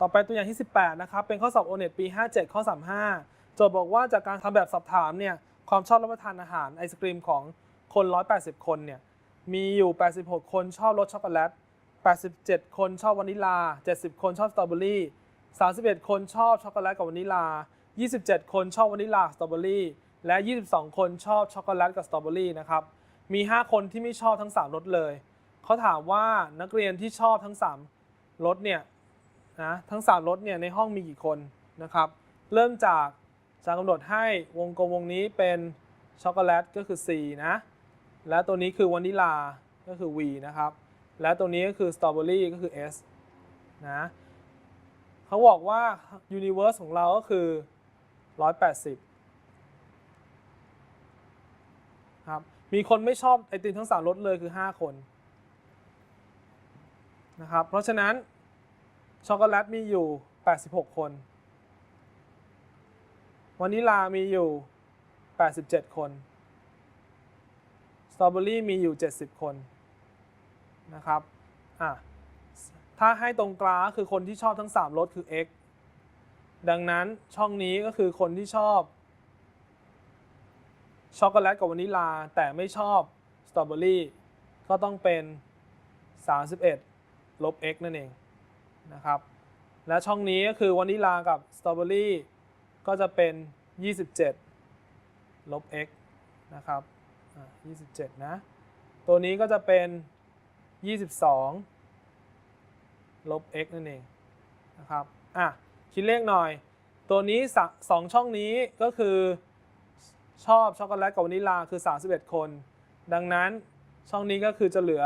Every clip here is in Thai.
ต่อไปตัวอย่างที่ 18 นะครับ เป็นข้อสอบโอเน็ตปี 57 ข้อ 35 โจทย์บอกว่าจากการทำแบบสอบถามเนี่ย ความชอบรับประทานอาหารไอศกรีมของคน 180 คนเนี่ย มีอยู่ 86 คนชอบรสช็อกโกแลต 87 คนชอบวานิลา 70 คนชอบสตรอเบอรี่ 31 คนชอบช็อกโกแลตกับวานิลา 27 คนชอบวานิลาสตรอเบอรี่ และ 22 คนชอบช็อกโกแลตกับสตรอเบอรี่นะครับ มี 5 คนที่ไม่ชอบทั้ง 3รสเลย เขาถามว่านักเรียนที่ชอบทั้ง 3รสเนี่ย นะทั้ง3รสเนี่ยในห้องมีกี่คนนะครับเริ่มจากจะกำหนดให้วงกลมวงนี้เป็นช็อกโกแลตก็คือ C นะและตัวนี้คือวานิลาก็คือ V นะครับและตัวนี้ก็คือสตรอเบอรี่ก็คือ S นะเขาบอกว่า universe ของเราก็คือ 180ครับมีคนไม่ชอบไอติมทั้ง3รสเลยคือ 5 คนนะครับเพราะฉะนั้น ช็อกโกแลตมีอยู่ 86 คน วานิลามีอยู่ 87 คน สตรอเบอรี่มีอยู่ 70 คนนะครับ อะ ถ้าให้ตรงกลางคือคนที่ชอบทั้ง 3รสคือ x ดังนั้นช่องนี้ก็คือคนที่ชอบ ช็อกโกแลตกับวานิลา แต่ไม่ชอบสตรอเบอรี่ก็ต้องเป็น 31 ลบ x นั่นเอง นะครับ และช่องนี้ก็คือวานิลากับสตรอเบอรี่ก็จะเป็น 27 ลบ x นะครับอะ27 นะ ตัวนี้ก็จะเป็น 22 ลบ x นั่นเองนะครับ อะ คิดเลขหน่อย ตัวนี้สะสองช่องนี้ก็คือชอบช็อกโกแลตกับวานิลาคือ 31 คน ดังนั้นช่องนี้ก็คือจะเหลือ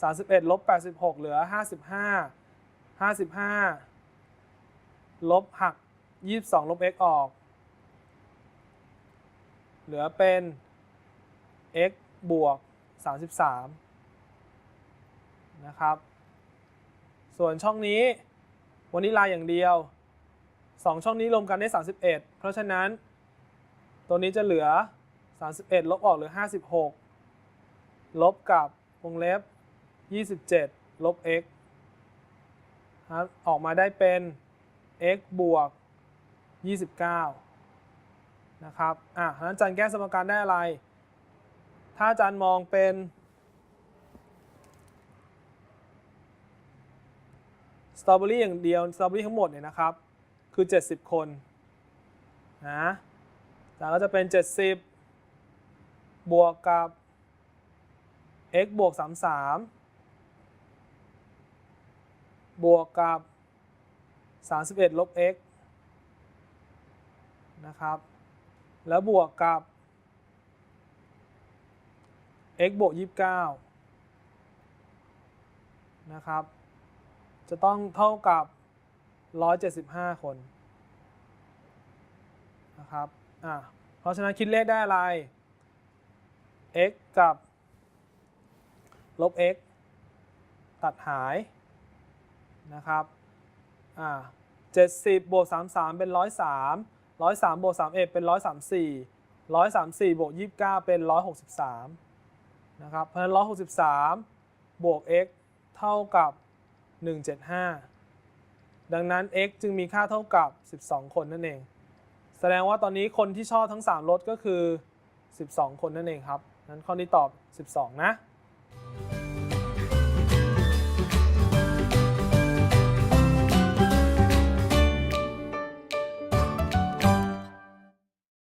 31ลบ86 เหลือ 55 55 ลบหัก 22 ลบ x ออก เหลือเป็น x บวก 33 นะครับ ส่วนช่องนี้วานิลายอย่างเดียว 2 ช่องนี้รวมกันได้ 31 เพราะฉะนั้น ตัวนี้จะเหลือ 31 ลบออกเหลือ 56 ลบกับวงเล็บ 27 ลบ x ครับออกมาได้เป็น x บวก 29 นะครับ อะฉะนั้นอาจารย์แก้สมการได้อะไร ถ้าอาจารย์มองเป็น สตรอเบอรี่อย่างเดียว สตรอเบอรี่ทั้งหมดเนี่ยนะครับ คือ 70 คนนะอาจารย์ก็จะเป็น 70 บวกกับ x บวก 33 บวกกับ 31 ลบ x นะครับ แล้วบวกกับ x บวก 29 นะครับ จะต้องเท่ากับ 175 คนนะครับอะเพราะฉะนั้นคิดเลขได้อะไร x กับลบ x ตัดหาย นะครับอ่าเจ็ดสิบบวกสามสามเป็นร้อยสามร้อยสามบวกสามเอ็ดเป็นร้อยสามสี่ร้อยสามสี่บวกยี่สิบเก้าเป็นร้อยหกสิบสามนะครับเพราะฉะนั้นร้อยหกสิบสามบวก x เท่ากับหนึ่งเจ็ดห้าดังนั้น x จึงมีค่าเท่ากับสิบสองคนนั่นเอง แสดงว่าตอนนี้คนที่ชอบทั้งสามรถก็คือสิบสองคนนั่นเองครับ นั้นข้อนี้ตอบสิบสองนะ